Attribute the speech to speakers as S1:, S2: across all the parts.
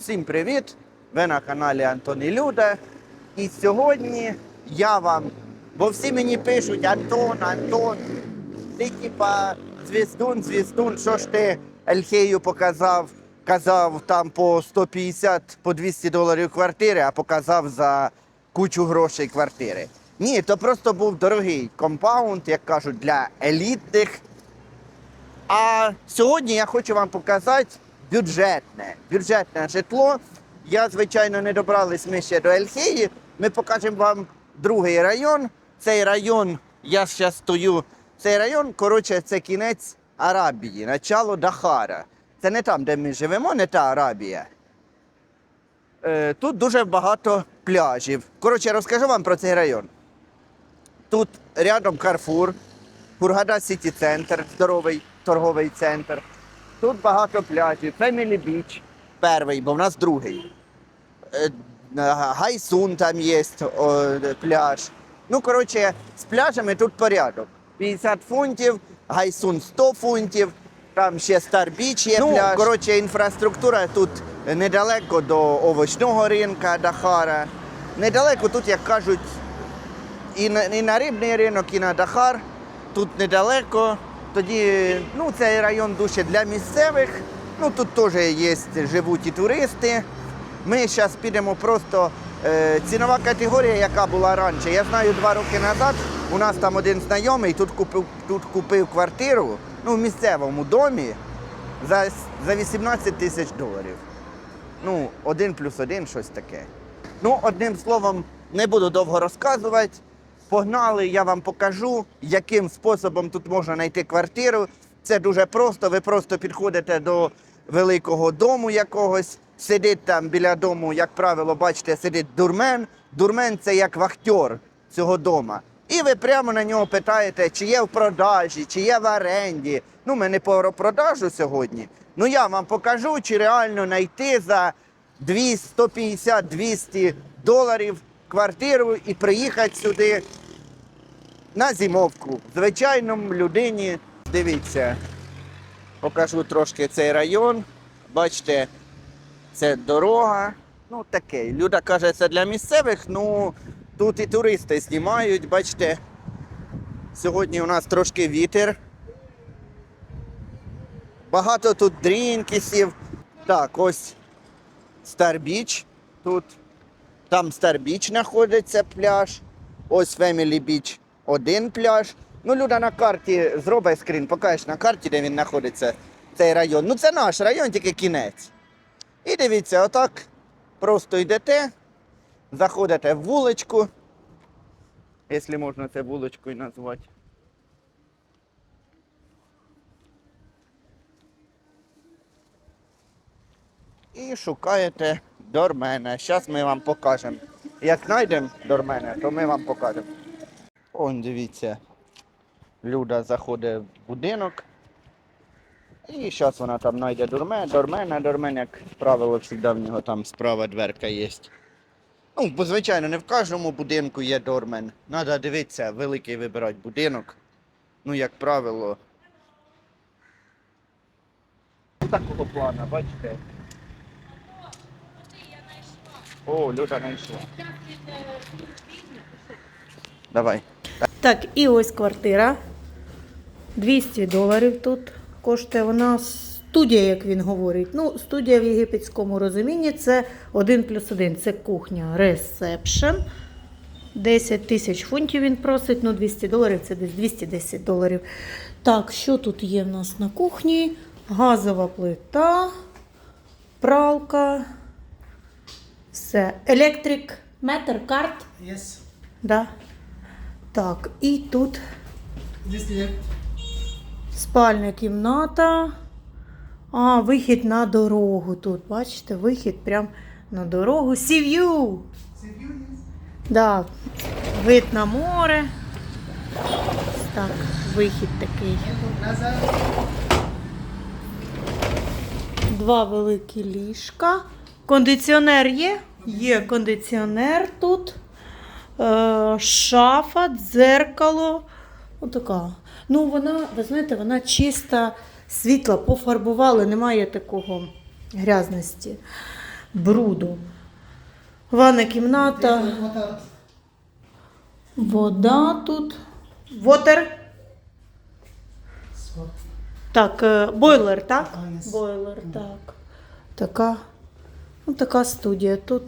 S1: Всім привіт! Ви на каналі Антон і Люда. І сьогодні я вам, бо всі мені пишуть Антон, Антон, ти типа звіздун, звіздун, що ж ти Ельхею показав, казав там по 150, по 200 доларів квартири, а показав за кучу грошей квартири. Ні, то просто був дорогий компаунд, як кажуть, для елітних а сьогодні я хочу вам показати бюджетне, бюджетне житло. Я, звичайно, не добрались ми ще до Ельхеї. Ми покажемо вам другий район. Цей район, я зараз стою. Цей район, коротше, це кінець Арабії, начало Дахара. Це не там, де ми живемо, не та Арабія. Е, тут дуже багато пляжів. Коротше, розкажу вам про цей район. Тут рядом Карфур, Хургада Сіті Центр, здоровий торговий центр. Тут багато пляжів. Family Beach перший, бо в нас другий. Е, Гайсун там є о, пляж. Ну, коротше, з пляжами тут порядок. 50 фунтів, Гайсун 100 фунтів, там ще Стар Біч є. Ну, пляж. коротше, інфраструктура тут недалеко до овочного ринка Дахара. Недалеко тут, як кажуть, і на, і на рибний ринок, і на Дахар. Тут недалеко. Тоді ну, цей район дуже для місцевих. Ну тут теж є, живуть і туристи. Ми зараз підемо просто е, цінова категорія, яка була раніше. Я знаю, два роки назад у нас там один знайомий тут купив, тут купив квартиру ну, в місцевому домі за, за 18 тисяч доларів. Ну, один плюс один, щось таке. Ну, одним словом, не буду довго розказувати. Погнали, я вам покажу, яким способом тут можна знайти квартиру. Це дуже просто. Ви просто підходите до великого дому якогось, сидить там біля дому, як правило, бачите, сидить дурмен. Дурмен це як вахтер цього дома. І ви прямо на нього питаєте, чи є в продажі, чи є в оренді. Ну, ми не про продажу сьогодні. Ну я вам покажу, чи реально знайти за 150-200 доларів квартиру і приїхати сюди на зимовку. Звичайному людині, дивіться, покажу трошки цей район. Бачите, це дорога. Ну таке. Люда каже, це для місцевих, ну тут і туристи знімають, бачите. Сьогодні у нас трошки вітер. Багато тут дрінкісів. Так, ось Старбіч тут. Там Старбіч знаходиться пляж. Ось Family Beach один пляж. Ну, Люда на карті зробить скрін, покажеш на карті, де він знаходиться, цей район. Ну, це наш район, тільки кінець. І дивіться, отак просто йдете, заходите в вуличку, якщо можна це вуличкою назвати. І шукаєте дормена. Зараз ми вам покажемо. Як знайдемо дормена, то ми вам покажемо. Он дивіться, Люда заходить в будинок. І зараз вона там знайде дурмен, дормена, дормен, як правило, завжди в нього там справа дверка є. Ну, бо звичайно, не в кожному будинку є дормен. Треба дивитися, великий вибирати будинок. Ну, як правило. Такого плана, бачите? О, Люда знайшла. Давай.
S2: Так, і ось квартира. 200 доларів тут коштує. Вона студія, як він говорить. Ну, студія в єгипетському розумінні це 1 плюс 1. Це кухня, ресепшн. 10 тисяч фунтів він просить, ну 200 доларів це десь 210 доларів. Так, що тут є в нас на кухні? Газова плита, пралка, все. Електрик, метр, карт.
S3: Yes.
S2: Да. Так, і тут
S3: This
S2: спальня кімната. А, вихід на дорогу тут. Бачите, вихід прямо на дорогу. Сів'ю!
S3: See you. Yes.
S2: Да, вид на море. Так, вихід такий. Два великі ліжка. Кондиціонер є? Є кондиціонер тут. Е, шафа, дзеркало. Отака. Ну, вона, ви знаєте, вона чиста, світла, пофарбували, немає такого грязності. бруду. Ванна кімната, вода тут. Вотер. Так, е, бойлер, так? Бойлер, так. Така, така студія тут.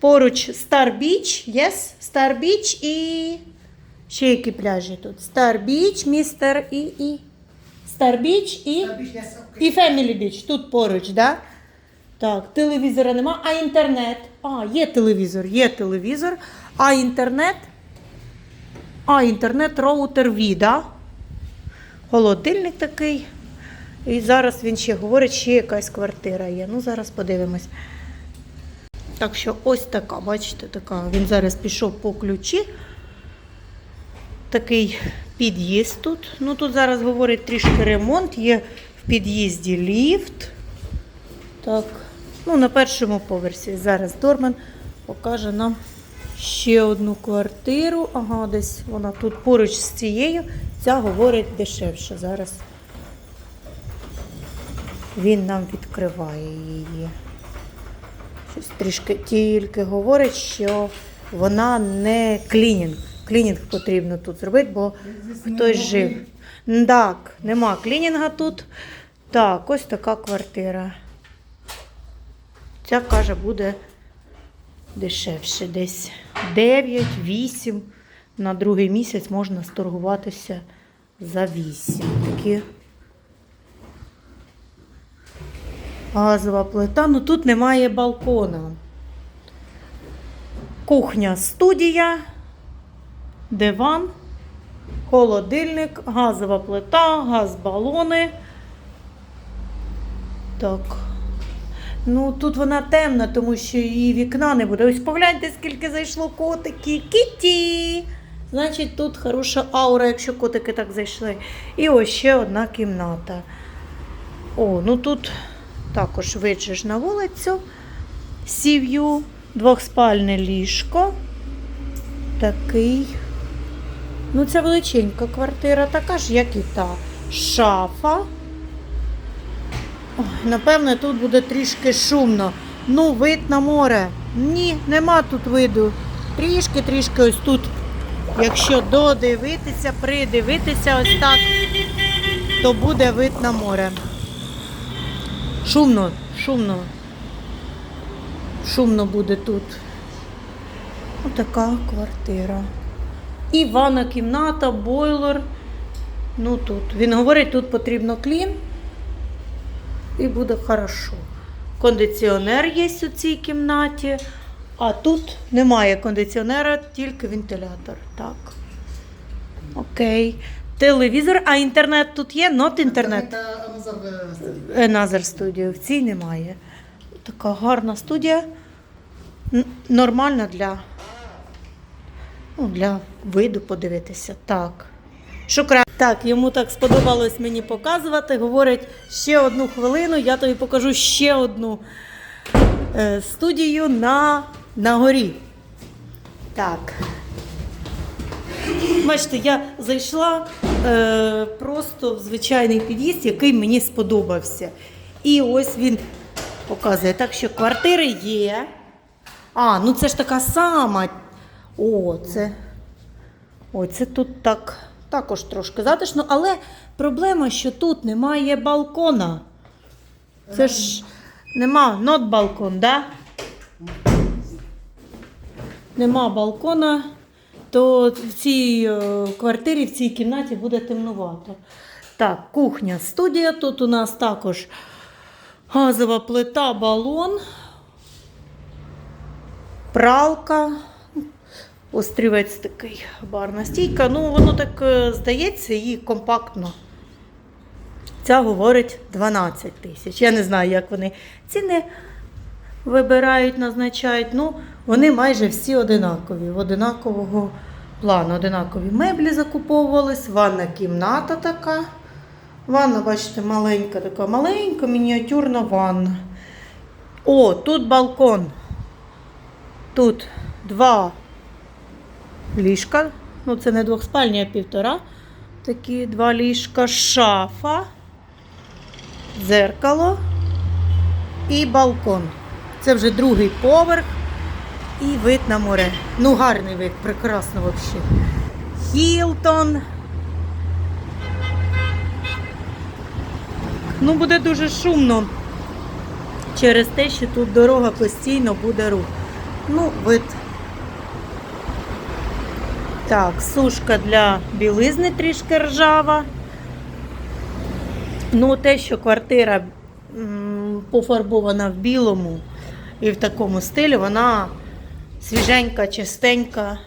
S2: Поруч Star Beach, yes? Star Beach і ще які пляжі тут. Star Beach, Містер і, і. Star Beach і,
S3: Star Beach, yes, okay.
S2: і Family Beach. Тут поруч, да? Так, телевізора нема, а інтернет. А, є телевізор, є телевізор, а інтернет. А, інтернет роутер V, да? Холодильник такий. І зараз він ще говорить, ще якась квартира є. Ну, зараз подивимось. Так що ось така, бачите, така. Він зараз пішов по ключі. Такий під'їзд тут. Ну тут зараз говорить трішки ремонт. Є в під'їзді ліфт. Так. Ну, на першому поверсі. Зараз Дорман покаже нам ще одну квартиру. Ага, десь вона тут поруч з цією. Ця говорить дешевше. Зараз він нам відкриває її. Щось трішки тільки говорить, що вона не клінінг. Клінінг потрібно тут зробити, бо хтось жив. Так, нема клінінга тут. Так, ось така квартира. Ця каже, буде дешевше десь 9-8. На другий місяць можна сторгуватися за 8. Такі газова плита. Ну тут немає балкона. Кухня, студія, диван, холодильник, газова плита, газ-балони. Так. Ну, тут вона темна, тому що її вікна не буде. Ось погляньте, скільки зайшло котиків. Кіті! Значить, тут хороша аура, якщо котики так зайшли. І ось ще одна кімната. О, ну тут також вийдеш на вулицю. Сів'ю, двохспальне ліжко. Такий. Ну, це величенька квартира, така ж, як і та. Шафа. Ой, Напевне, тут буде трішки шумно. Ну, вид на море. Ні, нема тут виду. Трішки, трішки ось тут. Якщо додивитися, придивитися ось так, то буде вид на море. Шумно, шумно. Шумно буде тут. Отака квартира. І ванна кімната, бойлер. Ну тут. Він говорить, тут потрібно клін. І буде хорошо. Кондиціонер є у цій кімнаті, а тут немає кондиціонера, тільки вентилятор. Так. Окей. Телевізор, а інтернет тут є? Not інтернет.
S3: Uh,
S2: Studio. В цій немає. Така гарна студія. Нормальна для, ну, для виду подивитися. Так. Шукра. Так, йому так сподобалось мені показувати. Говорить, ще одну хвилину, я тобі покажу ще одну е, студію на, на горі. Так. Бачите, я зайшла е, просто звичайний під'їзд, який мені сподобався. І ось він показує. Так що квартири є. А, ну це ж така сама. О, це. Ой, це тут так також трошки затишно, але проблема, що тут немає балкона. Це ж нема not балкон, да? Нема балкона, то в цій е, квартирі, в цій кімнаті буде темнувато. Так, кухня, студія. Тут у нас також газова плита, балон, пралка. Острівець такий барна стійка. Ну, воно так е, здається і компактно. Ця говорить 12 тисяч. Я не знаю, як вони ціни вибирають, назначають. Ну, вони майже всі одинакові, в одинакового плану. Одинакові меблі закуповувались, ванна кімната така. Ванна, бачите, маленька, така маленька, мініатюрна ванна. О, тут балкон. Тут два ліжка. Ну, це не двохспальні, а півтора. Такі два ліжка, шафа, дзеркало і балкон. Це вже другий поверх і вид на море. Ну, гарний вид, прекрасно взагалі. Хілтон. Ну, буде дуже шумно через те, що тут дорога постійно буде рух. Ну, вид. Так, сушка для білизни трішки ржава. Ну, те, що квартира м, пофарбована в білому і в такому стилі, вона свіженька, чистенька.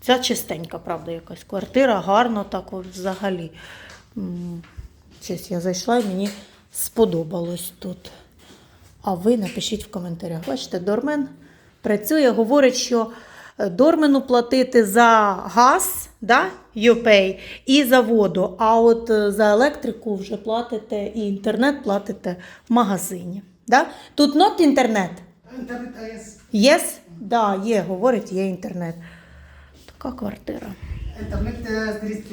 S2: Ця чистенька, правда, якась квартира, гарно так взагалі. Щось я зайшла і мені сподобалось тут. А ви напишіть в коментарях. Бачите, Дормен працює, говорить, що е, Дормену платити за газ, да, YouPay, і за воду. А от е, за електрику вже платите і інтернет платите в магазині. Да? Тут not інтернет.
S3: Інтернет АЕС.
S2: Yes? Да, є, говорить, є інтернет. Така квартира.
S3: Інтернет е, з 30.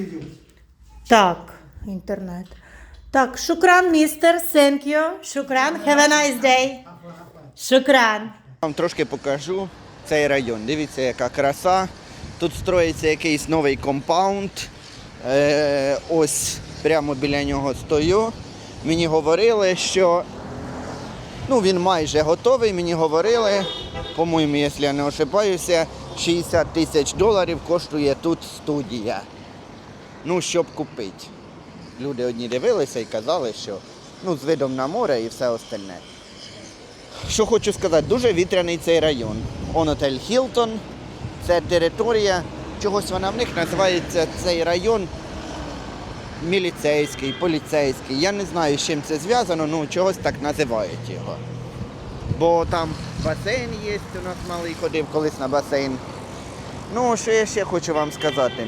S2: Так, інтернет. Так, шукран, містер, thank you. Шукран, have a nice day. Шукран.
S1: Вам трошки покажу цей район. Дивіться, яка краса. Тут строїться якийсь новий компаунд. Е, ось прямо біля нього стою. Мені говорили, що ну, він майже готовий. Мені говорили, по-моєму, якщо я не ошибаюся, 60 тисяч доларів коштує тут студія. Ну, щоб купити. Люди одні дивилися і казали, що ну, з видом на море і все остальне. Що хочу сказати, дуже вітряний цей район. Он отель Хілтон. Це територія, чогось вона в них називається цей район міліцейський, поліцейський. Я не знаю, з чим це зв'язано, ну чогось так називають його. Бо там басейн є, у нас малий ходив колись на басейн. Ну, що я ще хочу вам сказати.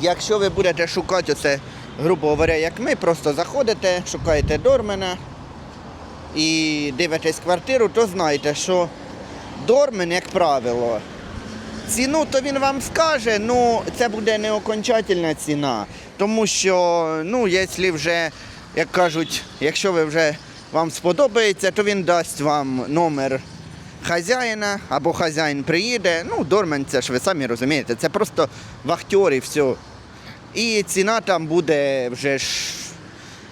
S1: Якщо ви будете шукати оце, грубо говоря, як ми, просто заходите, шукаєте дормена, і дивитесь квартиру, то знайте, що дормен, як правило, ціну то він вам скаже, ну це буде не окончательна ціна. Тому що, ну, якщо вже, як кажуть, якщо ви вже вам сподобається, то він дасть вам номер хазяїна або хазяїн приїде. Ну, дормен, це ж ви самі розумієте, це просто вахтер і все. І ціна там буде вже ж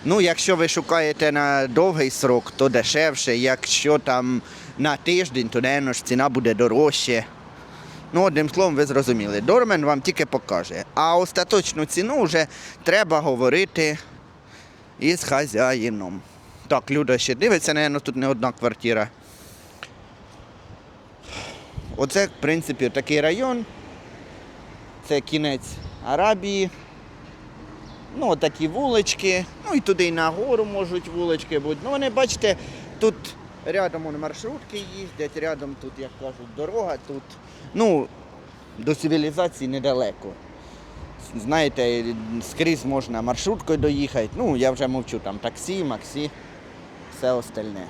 S1: Ну, якщо ви шукаєте на довгий срок, то дешевше. Якщо там на тиждень, то напевно, ціна буде дорожче. Ну, одним словом, ви зрозуміли. Дормен вам тільки покаже. А остаточну ціну вже треба говорити із хазяїном. Так, Люда ще дивиться, напевно, тут не одна квартира. Оце, в принципі, такий район. Це кінець Арабії. Ну, такі вулички, ну і туди і нагору можуть вулички бути. Ну, вони, бачите, тут рядом маршрутки їздять, рядом тут, як кажуть, дорога, тут ну, до цивілізації недалеко. Знаєте, скрізь можна маршруткою доїхати. Ну, я вже мовчу, там таксі, максі, все остальне.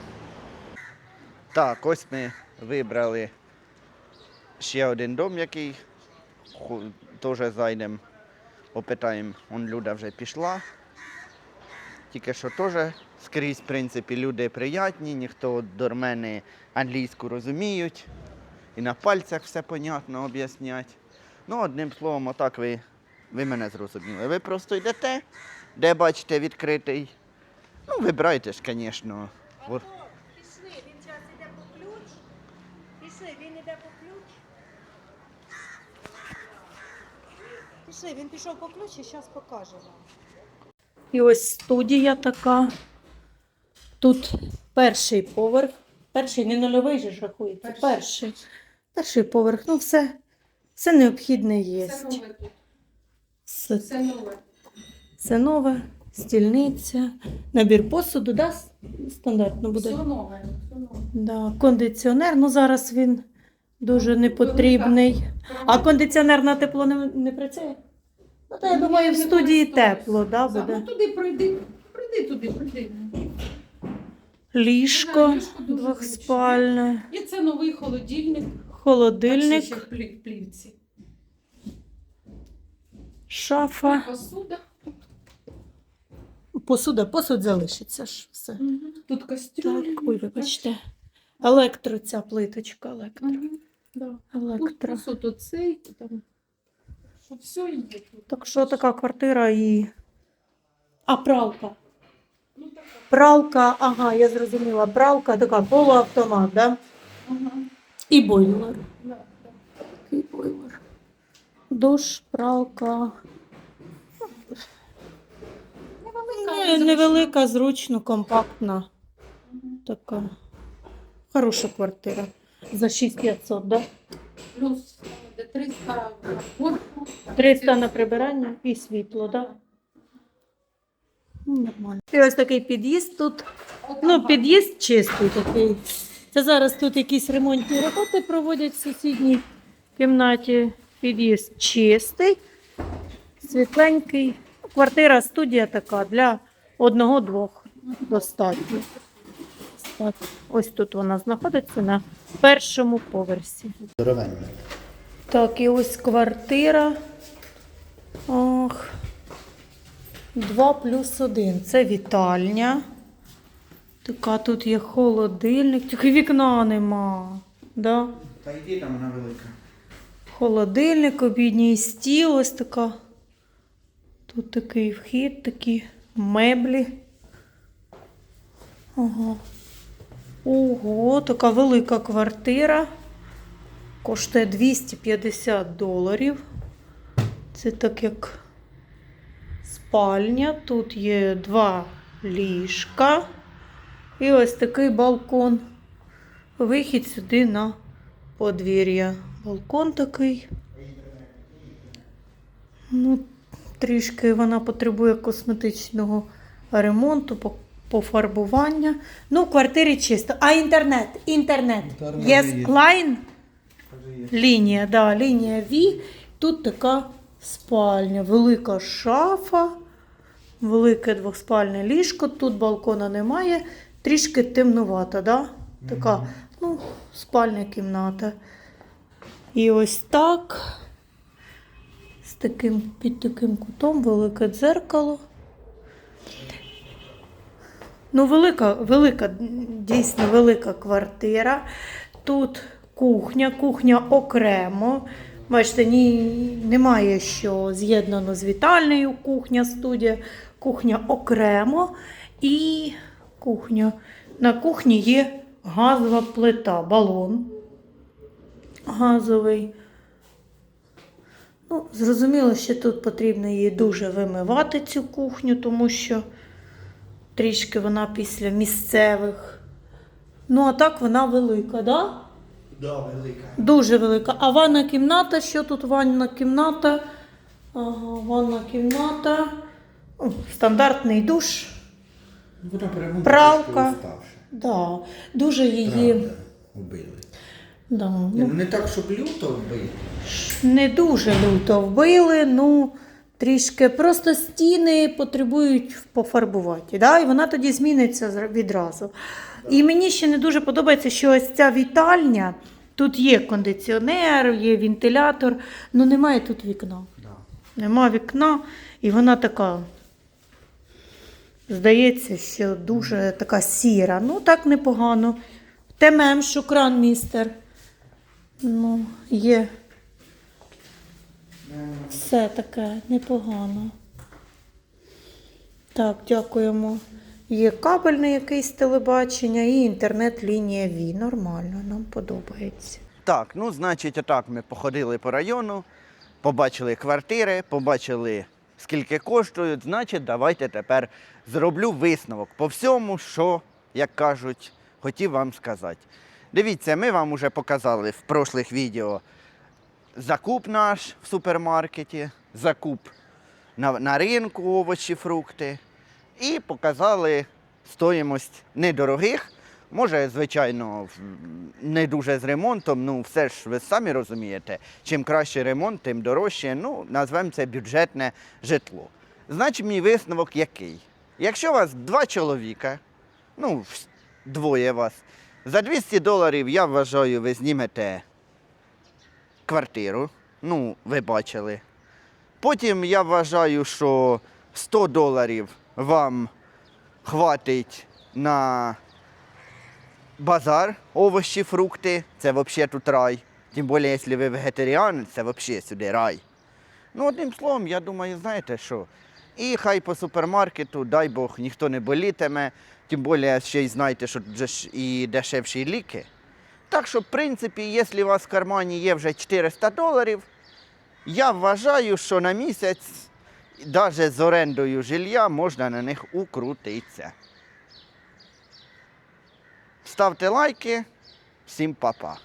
S1: Так, ось ми вибрали ще один дом, який теж зайдемо опитаємо, он Люда вже пішла. Тільки що теж скрізь, в принципі, люди приятні, ніхто дормени англійську розуміють. І на пальцях все понятно об'яснять. Ну, одним словом, отак ви, ви мене зрозуміли. Ви просто йдете, де бачите відкритий. Ну, вибирайте ж, звісно.
S2: Пішли, він зараз йде по ключ. Пішли, він йде по ключ. Пішли, він пішов по ключ і зараз покаже вам. І ось студія така. Тут перший поверх. Перший не нульовий же ж рахується.
S3: Перший.
S2: Перший. Перший поверх. Ну, все, все необхідне є.
S4: Все нове тут.
S2: Все,
S4: Все нове.
S2: все нове, стільниця, набір посуду, да? Стандартно буде.
S4: Все нове. Все нове.
S2: Да, кондиціонер, ну зараз він дуже непотрібний. А кондиціонер на тепло не, не працює? Ну, то я
S4: Ні,
S2: думаю, в студії тепло, да, буде.
S4: Ну туди пройди. Пройди туди, пройди.
S2: Ліжко двохспальне,
S4: І це новий холодильник. Ще
S2: холодильник,
S4: плівці.
S2: шафа.
S4: Посуда.
S2: Посуда, посуд залишиться ж все.
S4: Тут кастрюлі.
S2: Так, ой, вибачте. Електро ця плиточка, електро.
S4: Мгм, Да. Тут
S2: електро.
S4: просто тут цей, там, що все є тут.
S2: Так що така квартира і. А пралка.
S4: Ну, така.
S2: Пралка, ага, я зрозуміла. Пралка така полуавтомат, да?
S4: Ага.
S2: І бойлер. І бойлер. Душ, пралка.
S4: Невелика,
S2: Не- Невелика, зручно, компактна. Така. Хороша квартира. За 6500, да?
S4: Плюс де 300 комфортно.
S2: 300 на прибирання і світло, да? Ну, Нормально. І ось такий під'їзд тут. Ну, під'їзд чистий такий. Це зараз тут якісь ремонтні роботи проводять в сусідній кімнаті. Під'їзд чистий, світленький. Квартира студія така для одного-двох достатньо. Так, ось тут вона знаходиться на першому поверсі. Так, і ось квартира. Ох. 2 плюс 1. Це вітальня. Така тут є холодильник, тільки вікна нема. Да?
S1: Та йди там вона велика.
S2: Холодильник, обідній стіл, ось така. Тут такий вхід, такі меблі. Ага. Ого, така велика квартира. Коштує 250 доларів. Це так як спальня. Тут є два ліжка. І ось такий балкон. Вихід сюди на подвір'я. Балкон такий. Ну, трішки вона потребує косметичного ремонту, пофарбування. Ну, в квартирі чисто. А інтернет? Інтернет.
S1: Інтернет
S2: Є. Лінія, да, лінія V. Тут така спальня, велика шафа, велике двоспальне ліжко. Тут балкона немає, трішки темнувата, да? така ну, спальня кімната. І ось так. З таким, під таким кутом велике дзеркало. Ну, велика, велика, дійсно велика квартира. Тут кухня, кухня окремо. Бачите, ні, немає що з'єднано з вітальнею кухня, студія, кухня окремо. І кухня. На кухні є газова плита, балон газовий. Ну, зрозуміло, що тут потрібно її дуже вимивати, цю кухню, тому що трішки вона після місцевих. Ну, а так вона велика, да?
S1: Да, велика.
S2: Дуже велика. А ванна кімната, що тут ванна кімната? Ага, ванна кімната. О, стандартний душ.
S1: Вона прямо
S2: Пралка. Да. Дуже її.
S1: Убили.
S2: Да,
S1: Ну,
S2: ну,
S1: не так, щоб люто вбили.
S2: не дуже люто вбили, ну трішки. Просто стіни потребують пофарбувати. Да? І вона тоді зміниться зра- відразу. І мені ще не дуже подобається, що ось ця вітальня. Тут є кондиціонер, є вентилятор, але немає тут вікна.
S1: Да.
S2: Нема вікна, і вона така. Здається, що дуже така сіра. Ну, так непогано. Темем, шукран, містер. Ну, є. Все таке непогано. Так, дякуємо. Є кабельне якесь телебачення і інтернет-лінія Ві. Нормально, нам подобається.
S1: Так, ну значить, отак ми походили по району, побачили квартири, побачили, скільки коштують. Значить, давайте тепер зроблю висновок по всьому, що, як кажуть, хотів вам сказати. Дивіться, ми вам вже показали в прошлих відео закуп наш в супермаркеті, закуп на, на ринку овочі, фрукти. І показали стоїмость недорогих. Може, звичайно, не дуже з ремонтом, ну все ж ви самі розумієте, чим краще ремонт, тим дорожче. Ну, назвемо це бюджетне житло. Значить, мій висновок який? Якщо у вас два чоловіка, ну, двоє вас, за 200 доларів, я вважаю, ви знімете квартиру. Ну, ви бачили. Потім я вважаю, що 100 доларів вам хватить на базар, овощі, фрукти, це взагалі тут рай. Тим більше, якщо ви вегетаріанець, це взагалі сюди рай. Ну, одним словом, я думаю, знаєте що? І хай по супермаркету, дай Бог, ніхто не болітиме, тим більше ще й знаєте, що тут і дешевші ліки. Так що, в принципі, якщо у вас в кармані є вже 400 доларів, я вважаю, що на місяць, навіть з орендою жилья, можна на них укрутитися. Ставте лайки, всім па-па.